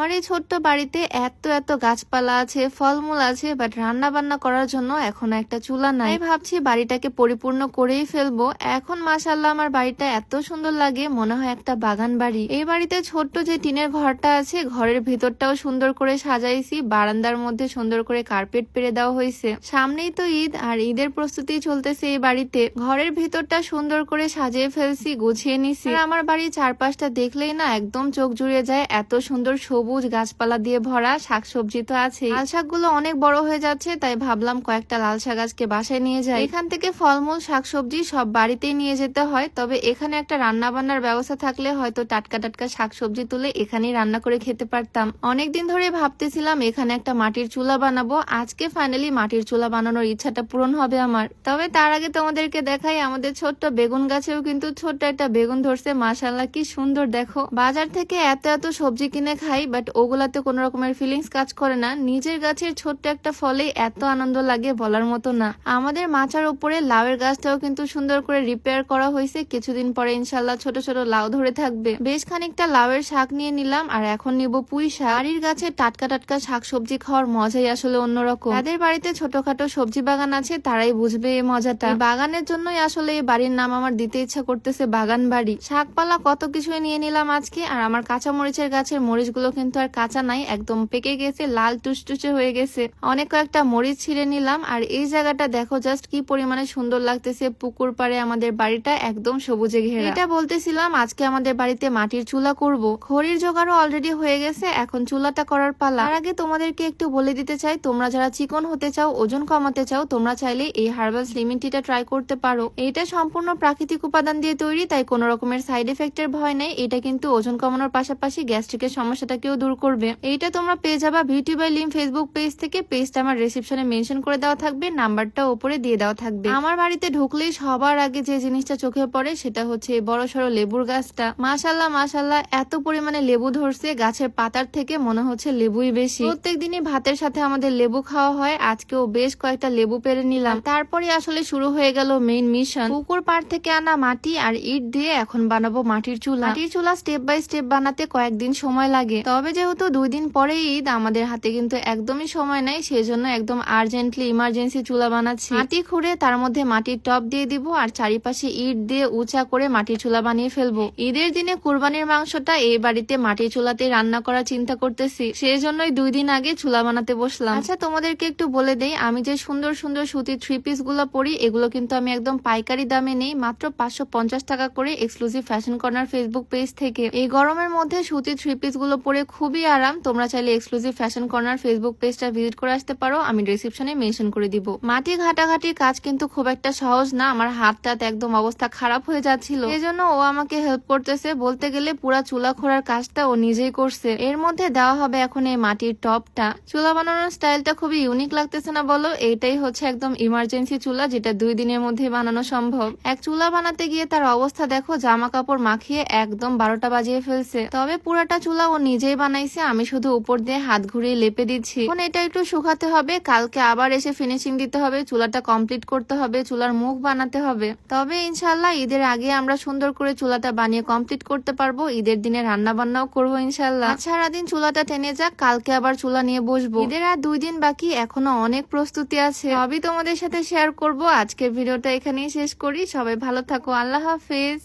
আমার এই ছোট্ট বাড়িতে এত এত গাছপালা আছে, ফলমূল আছে বাট রান্না বান্না করার জন্য এখনও একটা চুলা নাই। ভাবছি বাড়িটাকে পরিপূর্ণ করেই ফেলব। এখন মাসাল্লাহ আমার বাড়িটা এত সুন্দর লাগে, মনে হয় একটা বাগান বাড়ি। এই বাড়িতে ছোট্ট যে টিনের ঘরটা আছে, ঘরের ভেতরটাও সুন্দর করে সাজাইছি, বারান্দার মধ্যে সুন্দর করে কার্পেট পেরে দেওয়া হয়েছে সামনেই তো ঈদ, আর ঈদের প্রস্তুতি চলতেছে এই বাড়িতে। ঘরের ভিতরটা সুন্দর করে সাজিয়ে ফেলছি, গুছিয়ে নিছি। আমার বাড়ির চারপাশটা দেখলেই না একদম চোখ জুড়িয়ে যায়, এত সুন্দর সবুজ গাছপালা দিয়ে ভরা শাকসবজি তো আছে লাল শাকগুলো অনেক বড় হয়ে যাচ্ছে, তাই ভাবলাম কয়েকটা লাল শাক আজকে বাসায় নিয়ে যাই। এখান থেকে ফলমূল, শাকসবজি সব বাড়িতেই নিয়ে যেতে হয়, তবে এখানে একটা রান্না বান্নার ব্যবস্থা থাকলে হয়তো টাটকা টাটকা শাকসবজি তুলে এখানেই রান্না করে খেতে পারতাম। অনেকদিন ধরে ভাবতেছিলাম এখানে একটা মাটির চুলা বানাবো, আজকে ফাইনালি মাটির চুলা বানানোর ইচ্ছাটা পূরণ হবে আমার। তবে তার আগে তোমাদেরকে দেখাই, আমাদের ছোট্ট বেগুন গাছেও কিন্তু ছোট্ট একটা বেগুন ধরছে মাশাল্লাহ কি সুন্দর দেখো। বাজার থেকে এত এত সবজি কিনে খাই বাট ওগুলাতে কোনো রকমের ফিলিংস কাজ করে না। নিজের গাছের ছোট্ট একটা ফলে এত আনন্দ লাগে বলার মতো না। আমাদের মাচার উপরে লাউয়ের গাছটাও কিন্তু সুন্দর করে রিপেয়ার করা হয়েছে। কিছুদিন পরে ইনশাল্লাহ ছোট ছোট লাউ ধরে থাকবে। বেশ খানিকটা লাউয়ের শাক নিয়ে নিলাম আর এখন নিব পুঁই শাক। বাড়ির গাছে টাটকা টাটকা শাক সবজি খাওয়ার মজাই আসলে অন্যরকম। তাদের বাড়িতে ছোটখাটো সবজি বাগান আছে, তারাই বুঝবে এই মজাটা। বাগানের জন্যই আসলে এই বাড়ির নাম আমার দিতে ইচ্ছা করতেছে বাগান বাড়ি শাকপালা কত কিছুই নিয়ে নিলাম আজকে, আর আমার কাঁচা মরিচের গাছের মরিচগুলো কিন্তু আর কাঁচা নাই, একদম পেকে গেছে, লাল টুসটুসে হয়ে গেছে। অনেক কয়েকটা মরিচ ছিঁড়ে নিলাম, আর এই জায়গাটা দেখো জাস্ট কি পরিমাণে সুন্দর লাগতেছে। পুকুর পাড়ে আমাদের বাড়িটা একদম সবুজে ঘেরা। এটা বলতেছিলাম, আজকে আমাদের বাড়িতে মাটির চুলা করব। খড়ির জোগাড়ও অলরেডি হয়ে গেছে, এখন চুলাটা করার পালা। তার আগে তোমাদেরকে একটু বলে দিতে চাই, তোমরা যারা চিকন হতে চাও, ওজন কমাতে চাও, তোমরা চাইলে এই হার্বাল স্লিমিং টিটা ট্রাই করতে পারো। এটা সম্পূর্ণ প্রাকৃতিক উপাদান দিয়ে তৈরি, তাই কোনো রকমের সাইড এফেক্টের ভয় নেই। এটা কিন্তু ওজন কমানোর পাশাপাশি গ্যাস্ট্রিকের সমস্যাটাকেও দূর করবে। এইটা তোমরা পেয়ে যাবা বিউটি বাই লিম ফেসবুক পেজ থেকে। পেজটা আমার রিসেপশনে মেনশন করে দেওয়া থাকবে নাম্বারটা ওপরে দিয়ে দেওয়া থাকবে। আমার বাড়িতে ঢুকলেই সবার আগে যে জিনিসটা চোখে পড়ে সেটা হচ্ছে বড় সড়ো লেবুর গাছটা। মাশাল্লাহ মাশাল্লাহ এত পরিমাণে লেবু ধরছে, গাছের পাতার থেকে মনে হচ্ছে লেবুই বেশি। প্রত্যেক দিনই ভাতের সাথে আমাদের লেবু খাওয়া হয়, আজকেও বেশ কয়েকটা লেবু পেরে নিলাম। তারপরে আসলে শুরু হয়ে গেল মেইন মিশন পুকুর পাড় থেকে আনা মাটি আর ইট দিয়ে এখন বানাবো মাটির চুলা। মাটির চুলা স্টেপ বাই স্টেপ বানাতে কয়েকদিন সময় লাগে। তবে যেহেতু দুই দিন পরে ঈদ, আমাদের হাতে কিন্তু একদমই সময় নাই, সেজন্য একদম আর্জেন্টলি ইমার্জেন্সি চুলা বানাচ্ছি। মাটি খুঁড়ে তার মধ্যে মাটির টপ দিয়ে দিব আর চারিপাশে ইট দিয়ে উঁচা করে মাটির চুলা বানিয়ে ফেলব। ঈদের দিনে কুরবানির মাংসটা এই বাড়িতে মাটির চুলাতে রান্না করার চিন্তা করতেছি। সেই জন্যই দুই দিন আগে চুলা বানাতে বসলাম। আচ্ছা তোমাদেরকে একটু বলে দেই, আমি যে সুন্দর সুন্দর সুতির থ্রি পিসগুলো পরি, এগুলো কিন্তু আমি একদম পাইকারি দামে নেই, মাত্র পাঁচশো পঞ্চাশ টাকা করে exclusive fashion corner Facebook page থেকে। এই গরমের মধ্যে সুতির থ্রি পিসগুলো পরে খুবই আরাম। তোমরা চাইলে এক্সক্লুসিভ ফ্যাশন কর্নার ফেসবুক পেজটা ভিজিট করে আসতে পারো। আমি ডিসক্রিপশনে মেনশন করে দিব। মাটি ঘাটাঘাটির কাজ কিন্তু খুব একটা সহজ না। আমার হাত টাত একদম অবস্থা খারাপ হয়ে যাচ্ছিল। এই জন্য ও আমাকে হেল্প করতেছে। বলতে গেলে পুরা চুলা খোড়ার কাজটা ও নিজেই করছে। এর মধ্যে দেওয়া হবে এখন এই মাটির টপটা। চুলা বানানোর স্টাইলটা খুবই ইউনিক লাগতেছে না বলো? এইটাই হচ্ছে একদম ইমার্জেন্সি চুলা যেটা দুই দিনের মধ্যে বানানো সম্ভব। এক চুলা বানাতে গিয়ে তার অবস্থা দেখো, জামা কাপড় মাখিয়ে একদম বারোটা বাজিয়ে ফেলছে। তবে পুরাটা চুলা ও নিজেই বানাইছে, আমি শুধু উপর দিয়ে হাত ঘুরিয়ে লেপে দিচ্ছি। এখন এটা একটু শুকাতে হবে, কালকে আবার এসে ফিনিশিং দিতে হবে, চুলাটা কমপ্লিট করতে হবে, চুলার মুখ বানাতে হবে। তবে ইনশাল্লাহ ঈদের আগে আমরা সুন্দর করে চুলাটা বানিয়ে কমপ্লিট করতে পারব, ঈদের দিনে রান্না বান্নাও করব ইনশাল্লাহ সারাদিন চুলাটা টেনে যাক, কালকে আবার চুলা নিয়ে বসবো। ঈদের আর দুই দিন বাকি, এখনও অনেক প্রস্তুতি আছে। সবই তোমাদের সাথে শেয়ার করব। আজকের ভিডিওটা এখানেই শেষ করি। সবাই ভালো থাকো, আল্লাহ হাফেজ।